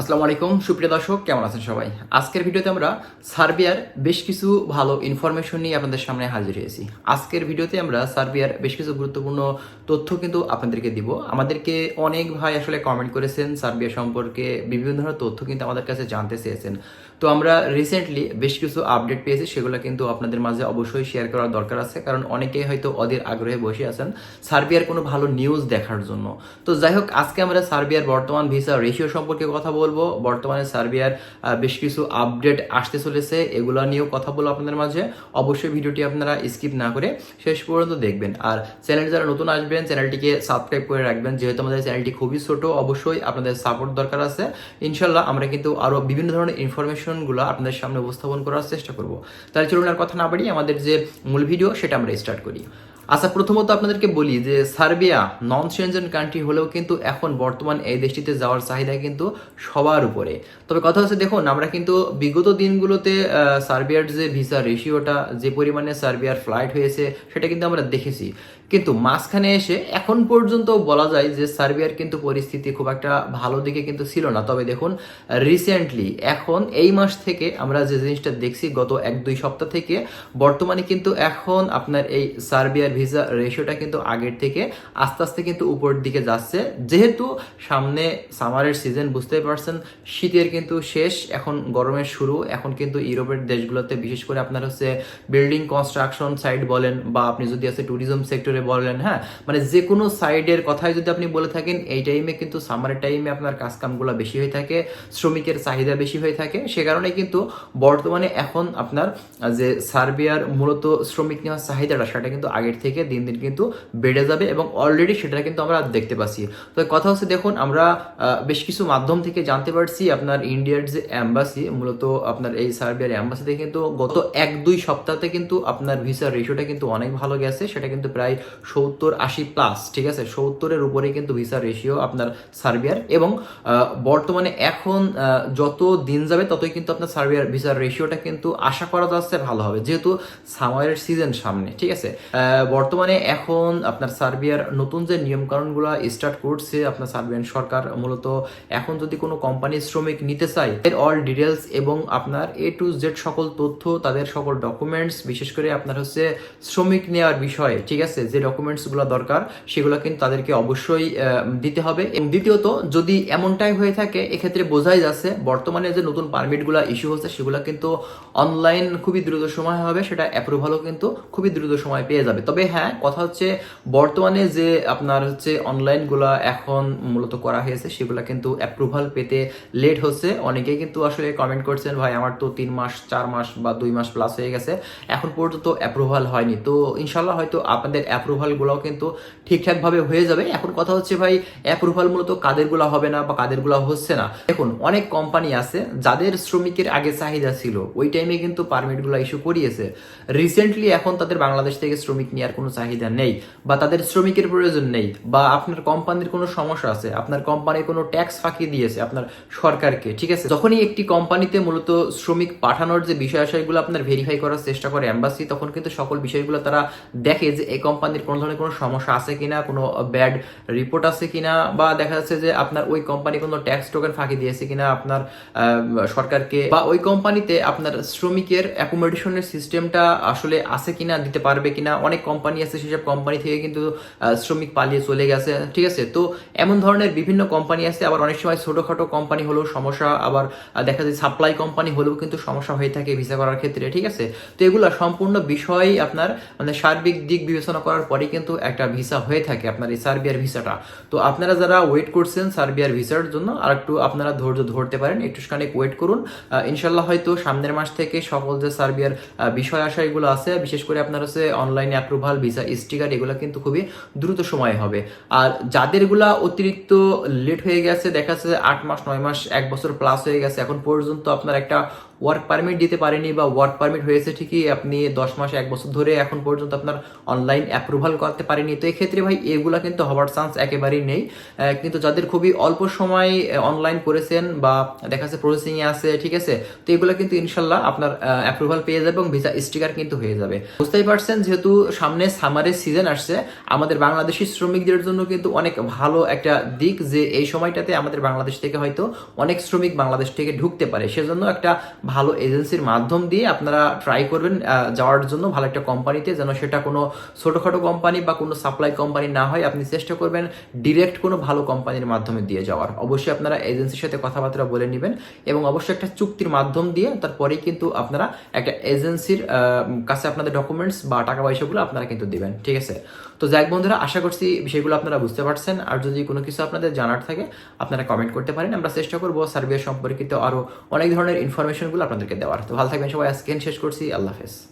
আসসালামু আলাইকুম, সুপ্রিয় দর্শক, কেমন আছেন সবাই? আজকের ভিডিওতে আমরা সার্বিয়ার বেশ কিছু ভালো ইনফরমেশন নিয়ে আপনাদের সামনে হাজির হয়েছি। আজকের ভিডিওতে আমরা সার্বিয়ার বেশ কিছু গুরুত্বপূর্ণ তথ্য কিন্তু আপনাদেরকে দিব। আমাদেরকে অনেক ভাই আসলে কমেন্ট করেছেন সার্বিয়া সম্পর্কে, বিভিন্ন ধরনের তথ্য কিন্তু আমাদের কাছে জানতে চেয়েছেন। তো আমরা রিসেন্টলি বেশ কিছু আপডেট পেয়েছি, সেগুলো কিন্তু আপনাদের মাঝে অবশ্যই শেয়ার করার দরকার আছে, কারণ অনেকেই হয়তো অধীর আগ্রহে বসে আছেন সার্বিয়ার কোনো ভালো নিউজ দেখার জন্য। তো যাই হোক, আজকে আমরা সার্বিয়ার বর্তমান ভিসা রেশিও সম্পর্কে কথা বলব। বর্তমানে সার্বিয়ার বেশ কিছু আপডেট আসতে চলেছে, এগুলো নিয়েও কথা বলব আপনাদের মাঝে। অবশ্যই ভিডিওটি আপনারা স্কিপ না করে শেষ পর্যন্ত দেখবেন। আর চ্যানেল যারা নতুন আসবেন চ্যানেলটিকে সাবস্ক্রাইব করে রাখবেন। যেহেতু আমাদের চ্যানেলটি খুবই ছোট, অবশ্যই আপনাদের সাপোর্ট দরকার আছে। ইনশাল্লাহ আমরা কিন্তু আরও বিভিন্ন ধরনের ইনফরমেশনগুলো আপনাদের সামনে উপস্থাপন করার চেষ্টা করব। তাহলে চলুন আর কথা না বাড়িয়ে আমাদের যে মূল ভিডিও সেটা আমরা স্টার্ট করি। আচ্ছা প্রথমত আপনাদেরকে বলি যে সার্বিয়া নন সেনজেন কান্ট্রি হলেও কিন্তু এখন বর্তমান এই দেশটিতে যাওয়ার চাহিদা কিন্তু সবার উপরে। তবে কথা হচ্ছে, দেখুন, আমরা কিন্তু বিগত দিনগুলোতে সার্বিয়ার যে ভিসা রেশিওটা যে পরিমাণে সার্বিয়ার ফ্লাইট হয়েছে, সেটা কিন্তু আমরা দেখেছি। কিন্তু মাঝখানে এসে এখন পর্যন্ত বলা যায় যে সার্বিয়ার কিন্তু পরিস্থিতি খুব একটা ভালো দিকে কিন্তু ছিল না। তবে দেখুন রিসেন্টলি এখন এই মাস থেকে আমরা যে জিনিসটা দেখছি, গত এক দুই সপ্তাহ থেকে বর্তমানে কিন্তু এখন আপনার এই সার্বিয়ার ভিসা রেশিওটা কিন্তু আগের থেকে আস্তে আস্তে কিন্তু উপরের দিকে যাচ্ছে। যেহেতু সামনে সামারের সিজন, বুঝতেই পারছেন, শীতের কিন্তু শেষ, এখন গরমের শুরু। এখন কিন্তু ইউরোপের দেশগুলোতে বিশেষ করে আপনার হচ্ছে বিল্ডিং কনস্ট্রাকশন সাইট বলেন বা আপনি যদি আছে ট্যুরিজম সেক্টরে বলেন হ্যাঁ? মানে যে কোনো সাইডের কথাই যদি আপনি বলে থাকেন, এই টাইমে কিন্তু সামারের টাইমে আপনার কাজকামগুলো বেশি হয়ে থাকে, শ্রমিকের চাহিদা বেশি হয়ে থাকে। সে কারণে কিন্তু বর্তমানে এখন আপনার যে সার্বিয়ার মূলত শ্রমিক নেওয়ার চাহিদাটা, সেটা কিন্তু আগের থেকে দিন দিন কিন্তু বেড়ে যাবে এবং অলরেডি সেটা কিন্তু আমরা দেখতে পাচ্ছি। তো কথা হচ্ছে, দেখুন, আমরা বেশ কিছু মাধ্যম থেকে জানতে পারছি আপনার ইন্ডিয়ার যে অ্যাম্বাসি মূলত আপনার এই সার্বিয়ার অ্যাম্বাসিতে কিন্তু গত এক দুই সপ্তাহতে কিন্তু আপনার ভিসার রেশিওটা কিন্তু অনেক ভালো গেছে। সেটা কিন্তু প্রায় সত্তর আশি প্লাস ঠিক আছে? সত্তরের উপরে কিন্তু ভিসা রেশিও আপনার সার্বিয়ার এবং বর্তমানে এখন যত দিন যাবে ততই কিন্তু আপনার সার্বিয়ার ভিসার রেশিওটা কিন্তু আশা করা যাচ্ছে ভালো হবে, যেহেতু সামারের সিজন সামনে, ঠিক আছে? বর্তমানে এখন আপনার সার্বিয়ার নতুন যে নিয়মকানুনগুলো স্টার্ট করছে আপনার সার্বিয়ান সরকার, মূলত এখন যদি কোনো কোম্পানি শ্রমিক নিতে চায়, এর অল ডিটেলস এবং আপনার এ টু জেড সকল তথ্য, তাদের সকল ডকুমেন্টস বিশেষ করে আপনার হচ্ছে শ্রমিক নেওয়ার বিষয়ে, ঠিক আছে? যে ডকুমেন্টসগুলো দরকার, সেগুলো কিন্তু তাদেরকে অবশ্যই দিতে হবে। এবং দ্বিতীয়ত, যদি এমনটাই হয়ে থাকে, এক্ষেত্রে বোঝাই যাচ্ছে, বর্তমানে যে নতুন পারমিটগুলো ইস্যু হচ্ছে, সেগুলো কিন্তু অনলাইন খুবই দ্রুত সময় হবে, সেটা অ্যাপ্রুভালও কিন্তু খুবই দ্রুত সময় পেয়ে যাবে। তবে হ্যাঁ কথা হচ্ছে, বর্তমানে যে আপনার হচ্ছে অনলাইনগুলো এখন মূলত করা হয়েছে, সেগুলো কিন্তু অ্যাপ্রুভাল পেতে লেট হচ্ছে। অনেকেই কিন্তু আসলে কমেন্ট করছেন, ভাই, আমার তো তিন মাস, চার মাস বা দুই মাস প্লাস হয়ে গেছে, এখন পর্যন্ত অ্যাপ্রুভাল হয়নি। তো ইনশাল্লাহ হয়তো আপনাদের অ্যাপ্রুভালগুলোও কিন্তু ঠিকঠাকভাবে হয়ে যাবে। এখন কথা হচ্ছে ভাই অ্যাপ্রুভাল মূলত কাদেরগুলো হবে না বা কাদেরগুলো হচ্ছে না। দেখুন, অনেক কোম্পানি আছে যাদের শ্রমিকের আগে চাহিদা ছিল, ওই টাইমে কিন্তু পারমিটগুলো ইস্যু করিয়েছে। রিসেন্টলি এখন তাদের বাংলাদেশ থেকে শ্রমিক নেওয়ার কোনো চাহিদা নেই বা তাদের শ্রমিকের প্রয়োজন নেই বা আপনার কোম্পানির কোনো সমস্যা আছে, আপনার কোম্পানি কোনো ট্যাক্স ফাঁকি দিয়েছে আপনার সরকারকে, ঠিক আছে? যখনই একটি কোম্পানিতে মূলত শ্রমিক পাঠানোর যে বিষয় আশয়গুলো আপনার ভেরিফাই করার চেষ্টা করে এম্বাসি তখন কিন্তু সকল বিষয়গুলো তারা দেখে যে এই কোম্পানির কোনো ধরনের কোনো সমস্যা আছে কিনা, কোনো ব্যাড রিপোর্ট আছে কিনা, বা দেখা যাচ্ছে যে আপনার ওই কোম্পানি কোনো ট্যাক্স টোকেন ফাঁকি দিয়েছে কিনা, আপনার সরকারকে, বা ওই কোম্পানিতে আপনার শ্রমিকের অ্যাকোমোডেশনের সিস্টেমটা আসলে আছে কিনা, দিতে পারবে কিনা, অনেক কোম্পানি আছে, সেসব কোম্পানি থেকে কিন্তু শ্রমিক পালিয়ে চলে গেছে, ঠিক আছে? তো এমন ধরনের বিভিন্ন কোম্পানি আছে, আবার অনেক সময় ছোটখাটো কোম্পানি হলেও সমস্যা, আবার দেখা যায় সাপ্লাই কোম্পানি হলেও কিন্তু সমস্যা হয়ে থাকে ভিসা করার ক্ষেত্রে, ঠিক আছে? তো এগুলো সম্পূর্ণ বিষয় আপনার মানে সার্বিক দিক বিবেচনা করার পরে কিন্তু একটা ভিসা হয়ে থাকে আপনার এই সার্বিয়ার ভিসাটা তো আপনারা যারা ওয়েট করছেন সার্বিয়ার ভিসার জন্য, আর একটু আপনারা ধৈর্য ধরতে পারেন একটু খানিক ওয়েট করুন ইনশাল্লাহ হয়তো সামনের মাস থেকে সকল যে সার্বিয়ার বিষয় আশয়গুলো আছে, বিশেষ করে আপনার হচ্ছে অনলাইন অ্যাপ্রুভাল ভিসা স্টিকার এগুলো কিন্তু খুবই দ্রুত সময়ে হবে। আর যাদেরগুলা অতিরিক্ত লেট হয়ে গেছে, দেখা যাচ্ছে আট মাস, নয় মাস, এক বছর প্লাস হয়ে গেছে, এখন পর্যন্ত আপনার একটা ওয়ার্ক পারমিট দিতে পারেনি বা ওয়ার্ক পারমিট হয়েছে ঠিকই, আপনি দশ মাস, এক বছর ধরে এখন পর্যন্ত আপনার অনলাইন অ্যাপ্রুভাল করতে পারেনি। তো এক্ষেত্রে ভাই, এগুলা কিন্তু হওয়ার চান্স একেবারেই নেই। কিন্তু যাদের খুবই অল্প সময় অনলাইন করেছেন বা দেখা যাচ্ছে প্রসেসিংয়ে আছে, ঠিক আছে? তো এগুলো কিন্তু ইনশাল্লাহ আপনার অ্যাপ্রুভাল পেয়ে যাবে এবং ভিসা স্টিকার কিন্তু হয়ে যাবে। বুঝতেই পারছেন যেহেতু সামনে সামারের সিজন আসছে, আমাদের বাংলাদেশি শ্রমিকদের জন্য কিন্তু অনেক ভালো একটা দিক যে এই সময়টাতে আমাদের বাংলাদেশ থেকে হয়তো অনেক শ্রমিক বাংলাদেশ থেকে ঢুকতে পারে। সেজন্য একটা ভালো এজেন্সির মাধ্যম দিয়ে আপনারা ট্রাই করবেন যাওয়ার জন্য ভালো একটা কোম্পানিতে, যেন সেটা কোনো ছোটোখাটো কোম্পানি বা কোনো সাপ্লাই কোম্পানি না হয়। আপনি চেষ্টা করবেন ডিরেক্ট কোনো ভালো কোম্পানির মাধ্যমে দিয়ে যাওয়ার। অবশ্যই আপনারা এজেন্সির সাথে কথাবার্তা বলে নেবেন এবং অবশ্যই একটা চুক্তির মাধ্যম দিয়ে তারপরেই কিন্তু আপনারা একটা এজেন্সির কাছে আপনাদের ডকুমেন্টস বা টাকা পয়সাগুলো আপনারা কিন্তু দিবেন। ঠিক আছে? তো যাক বন্ধুরা, আশা করছি বিষয়গুলো আপনারা বুঝতে পারছেন। আর যদি কোনো কিছু আপনাদের জানার থাকে, আপনারা কমেন্ট করতে পারেন। আমরা চেষ্টা করব সার্বিয়া সম্পর্কিত আরও অনেক ধরনের ইনফরমেশনগুলো আপনাদেরকে দেওয়ার। তো ভালো থাকবেন সবাই আজকে শেষ করছি। আল্লাহ হাফেজ।